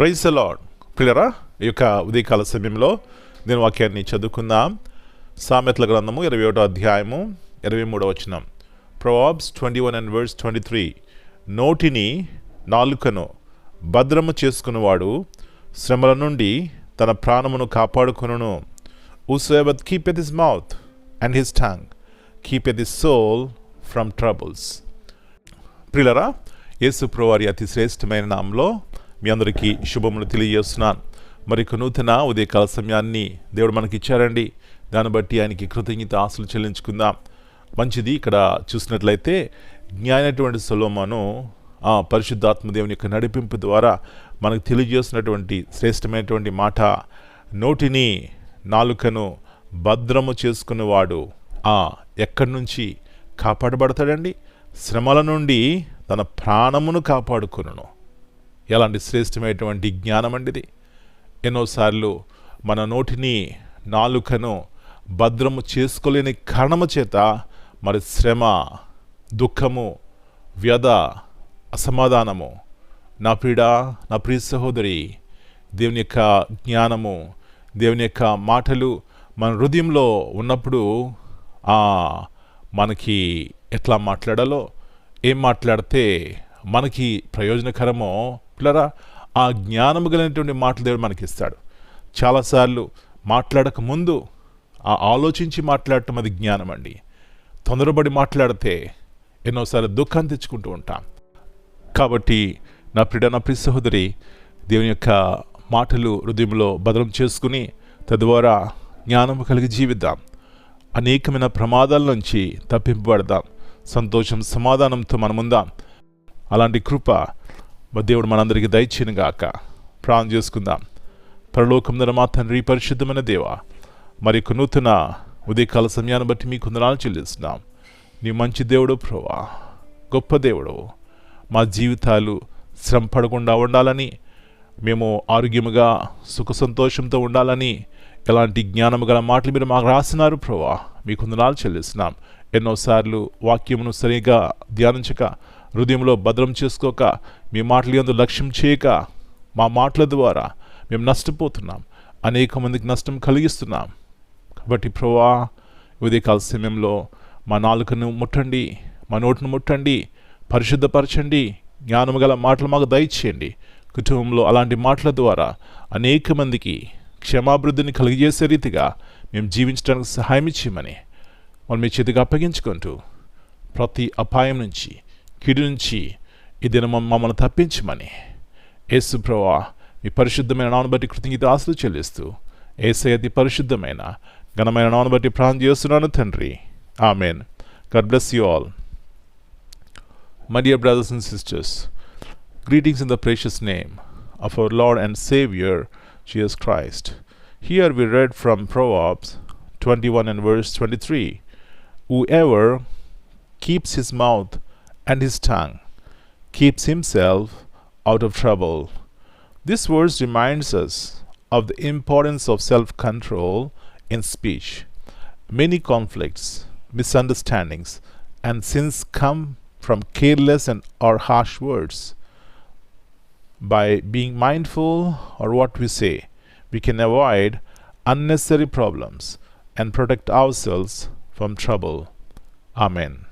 Praise lord పిల్లరా ఈ యొక్క ఉదయకాల సమయంలో నేను వాక్యాన్ని చదువుకుందాం. సామెతల గ్రంథము ఇరవై ఒకటో అధ్యాయము ఇరవై మూడో వచనం. Proverbs twenty one and words twenty three. నోటిని నాలుకను భద్రము చేసుకున్నవాడు శ్రమల నుండి తన ప్రాణమును కాపాడుకును ఉసేవత్ at his mouth and his tongue at his soul from troubles ప్రిలరా యేసు వారి అతి శ్రేష్టమైన నామంలో మీ అందరికీ శుభములు తెలియజేస్తున్నాను. మరి నూతన ఉదయకాల సమయాన్ని దేవుడు మనకి ఇచ్చారండి దాన్ని బట్టి ఆయనకి కృతజ్ఞత ఆశలు చెల్లించుకుందాం. మంచిది ఇక్కడ చూసినట్లయితే జ్ఞానటువంటి సొలోమను ఆ పరిశుద్ధాత్మ దేవుని యొక్క నడిపింపు ద్వారా మనకు తెలియజేస్తున్నటువంటి శ్రేష్టమైనటువంటి మాట నోటిని నాలుకను భద్రము చేసుకునేవాడు ఆ ఎక్కడి నుంచి కాపాడబడతాడండి? శ్రమల నుండి తన ప్రాణమును కాపాడుకును ఎలాంటి శ్రేష్టమైనటువంటి జ్ఞానం అండిది ఎన్నోసార్లు మన నోటిని నాలుకను భద్రము చేసుకోలేని కారణము చేత మరి శ్రమ దుఃఖము వ్యధ అసమాధానము నా పీడ నా ప్రియ సహోదరి దేవుని యొక్క జ్ఞానము దేవుని యొక్క మాటలు మన హృదయంలో ఉన్నప్పుడు మనకి ఎట్లా మాట్లాడాలో ఏం మాట్లాడితే మనకి ప్రయోజనకరమో పిల్లరా ఆ జ్ఞానము కలిగినటువంటి మాటలు దేవుడు మనకి ఇస్తాడు చాలాసార్లు మాట్లాడక ముందు ఆ ఆలోచించి మాట్లాడటం అది జ్ఞానం అండి తొందరపడి మాట్లాడితే ఎన్నోసార్లు దుఃఖాన్ని తెచ్చుకుంటూ ఉంటాం. కాబట్టి నా ప్రిడ నా ప్రి సహోదరి దేవుని యొక్క మాటలు హృదయంలో భద్రం చేసుకుని తద్వారా జ్ఞానము కలిగి జీవిద్దాం. అనేకమైన ప్రమాదాల నుంచి తప్పింపబడదాం. సంతోషం సమాధానంతో మనముందాం. అలాంటి కృప దేవుడు మనందరికీ దయచేను గాక. ప్రాణం చేసుకుందాం. పరలోకం మా తండ్రి పరిశుద్ధమైన దేవ మరి నూతన ఉదయకాల సమయాన్ని బట్టి మీకు కొందనాలు చెల్లిస్తున్నాం. నీ మంచి దేవుడు ప్రోవా గొప్ప దేవుడు. మా జీవితాలు శ్రమ పడకుండా ఉండాలని మేము ఆరోగ్యముగా సుఖ సంతోషంతో ఉండాలని ఎలాంటి జ్ఞానము గల మాటలు మీరు మాకు రాసినారు ప్రోవా మీకు వందనాలు చెల్లిస్తున్నాం. ఎన్నోసార్లు వాక్యమును సరిగా ధ్యానించక హృదయంలో భద్రం చేసుకోక మీ మాటలు ఎందు లక్ష్యం చేయక మా మాటల ద్వారా మేము నష్టపోతున్నాం. అనేక మందికి నష్టం కలిగిస్తున్నాం. కాబట్టి ప్రభా ఉదయకాల సమయంలో మా నాలుకను ముట్టండి మా నోటును ముట్టండి పరిశుద్ధపరచండి జ్ఞానము గల మాటలు మాకు దయచేయండి. కుటుంబంలో అలాంటి మాటల ద్వారా అనేక మందికి క్షమాభివృద్ధిని కలిగజేసే రీతిగా మేము జీవించడానికి సహాయం ఇచ్చేయమని మనం మీ చేతికి అప్పగించుకుంటూ ప్రతి అపాయం నుంచి కిడి నుంచి ఈ దినం మమ్మల్ని తప్పించమని యేసు ప్రభా మీ పరిశుద్ధమైన నాను బట్టి కృతజ్ఞత ఆశలు చెల్లిస్తూ ఏసై అతి పరిశుద్ధమైన ఘనమైన నాను బట్టి ప్రాణం చేస్తున్నాను తండ్రి amen God bless you all. My dear brothers and sisters, greetings in the precious name of our Lord and Savior, Jesus Christ. Here we read from Proverbs 21 and verse 23 Whoever keeps his mouth and his tongue keeps himself out of trouble. This verse reminds us of the importance of self control in speech. Many conflicts, misunderstandings, and sins come from careless and or harsh words. By being mindful or what we say, we can avoid unnecessary problems and protect ourselves from trouble. Amen.